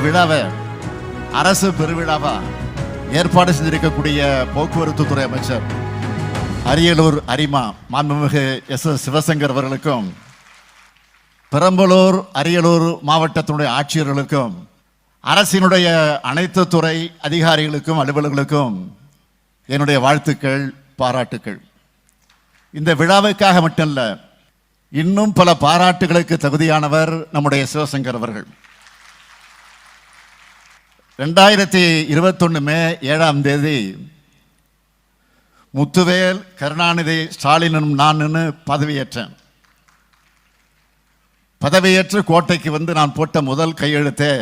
விழாவை அரசு பெருவிழாவா ஏற்பாடு செஞ்சிருக்கக்கூடிய போக்குவரத்து துறை அமைச்சர் அரியலூர் அரிமா மாண்புமிகு எஸ். எஸ். சிவசங்கர் அவர்களுக்கும் பெரம்பலூர் அரியலூர் மாவட்டத்தினுடைய ஆட்சியர்களுக்கும் அரசினுடைய அனைத்து துறை அதிகாரிகளுக்கும் அலுவலர்களுக்கும் என்னுடைய வாழ்த்துக்கள் பாராட்டுக்கள். இந்த விழாவுக்காக மட்டுமல்ல இன்னும் பல பாராட்டுகளுக்கு தகுதியானவர் நம்முடைய சிவசங்கர் அவர்கள். ரெண்டாயிரத்தி இருபத்தொன்று மே ஏழாம் தேதி முத்துவேல் கருணாநிதி ஸ்டாலினும் நான் பதவியேற்றேன். பதவியேற்று கோட்டைக்கு வந்து நான் போட்ட முதல் கையெழுத்தே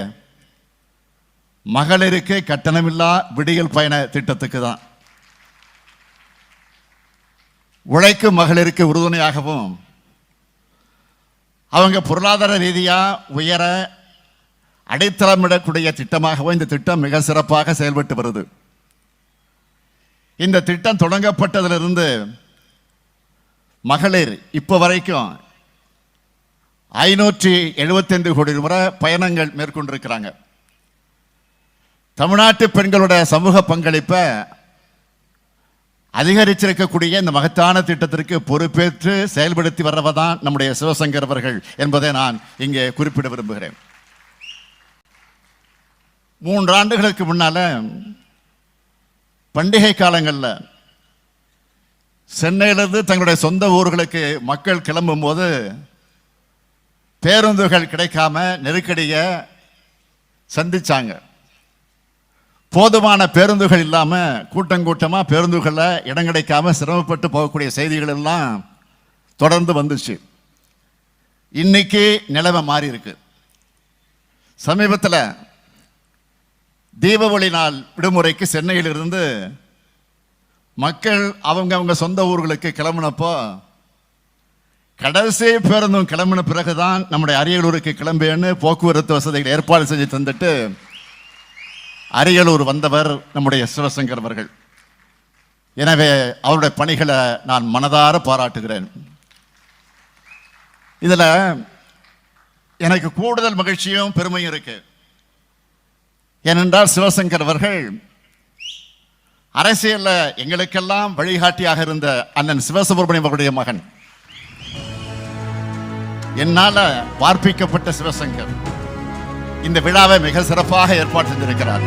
மகளிருக்கு கட்டணமில்லா விடியல் பயண திட்டத்துக்கு தான். உழைக்கும் மகளிருக்கு உறுதுணையாகவும் அவங்க பொருளாதார ரீதியாக உயர அடித்தளமிடக்கூடிய திட்டமாகவும் இந்த திட்டம் மிக சிறப்பாக செயல்பட்டு வருது. இந்த திட்டம் தொடங்கப்பட்டதிலிருந்து மகளிர் இப்போ வரைக்கும் ஐநூற்றி எழுபத்தைந்து கோடி முறை பயணங்கள் மேற்கொண்டிருக்கிறாங்க. தமிழ்நாட்டு பெண்களுடைய சமூக பங்களிப்பை அதிகரிச்சிருக்கக்கூடிய இந்த மகத்தான திட்டத்திற்கு பொறுப்பேற்று செயல்படுத்தி வர்றவதான் நம்முடைய சிவசங்கர் அவர்கள் என்பதை நான் இங்கே குறிப்பிட விரும்புகிறேன். மூன்று ஆண்டுகளுக்கு முன்னால பண்டிகை காலங்களில் சென்னையிலிருந்து தங்களுடைய சொந்த ஊர்களுக்கு மக்கள் கிளம்பும் போது பேருந்துகள் கிடைக்காம நெருக்கடியை சந்திச்சாங்க. போதுமான பேருந்துகள் இல்லாமல் கூட்டம் கூட்டமாக பேருந்துகளில் இடம் கிடைக்காம சிரமப்பட்டு போகக்கூடிய செய்திகள் எல்லாம் தொடர்ந்து வந்துச்சு. இன்னைக்கு நிலைமை மாறி இருக்கு சமீபத்தில் தீபாவளி நாள் விடுமுறைக்கு சென்னையிலிருந்து மக்கள் அவங்க அவங்க சொந்த ஊர்களுக்கு கிளம்பினப்போ கடைசி பேருந்தும் கிளம்பின பிறகுதான் நம்முடைய அரியலூருக்கு கிளம்பேன்னு போக்குவரத்து வசதிகள் ஏற்பாடு செஞ்சு தந்துட்டு அரியலூர் வந்தவர் நம்முடைய சிவசங்கர் அவர்கள். எனவே அவருடைய பணிகளை நான் மனதார பாராட்டுகிறேன். இதில் எனக்கு கூடுதல் மகிழ்ச்சியும் பெருமையும் இருக்குது ஏனென்றால் சிவசங்கர் அவர்கள் அரசியலில் எங்களுக்கெல்லாம் வழிகாட்டியாக இருந்த அண்ணன் சிவசுப்பிரமணியம் அவருடைய மகன். என்னால் வார்ப்பிக்கப்பட்ட சிவசங்கர் இந்த விழாவை மிக சிறப்பாக ஏற்பாடு செஞ்சிருக்கிறார்.